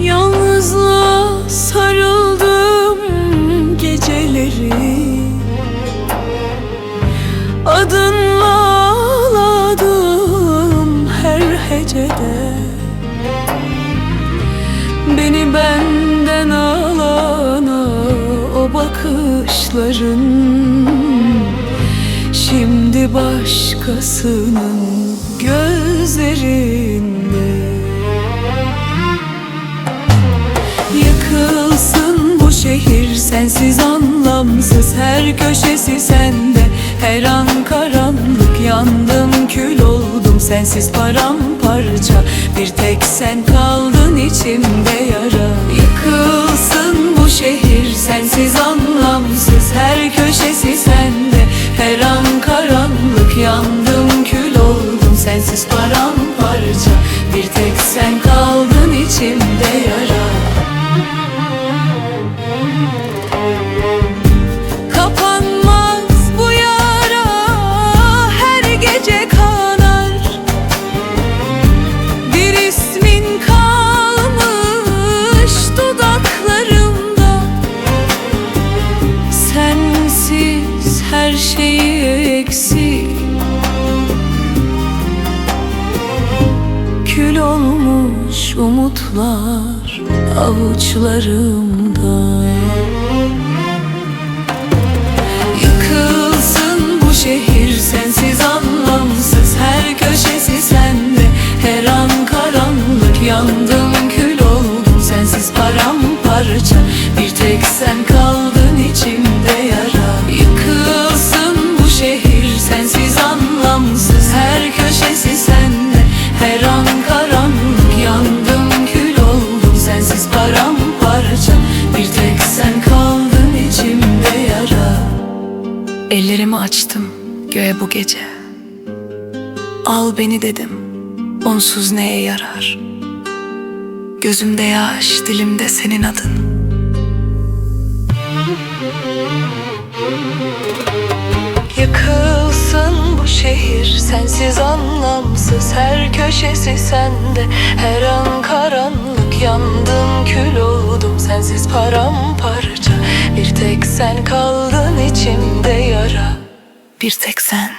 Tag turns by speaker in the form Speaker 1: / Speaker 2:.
Speaker 1: Yalnızlığa sarıldım geceleri. Adınla ağladım her hecede bakışların Şimdi başkasının gözlerinde. Yıkılsın bu şehir sensiz anlamsız Her köşesi sende. Her an karanlık Yandım kül oldum sensiz paramparça. Bir tek sen kaldın içimde yara. Yıkılsın bu şehir sensiz anlamsız Her umutlar avuçlarımda Ellerimi açtım göğe bu gece. Al beni dedim onsuz neye yarar? Gözümde yaş dilimde senin adın. Yıkılsın bu şehir sensiz anlamsız Her köşesi sende. Her an karanlık Yandım kül oldum sensiz paramparça. Bir tek sen kaldın içimde Bir tek sen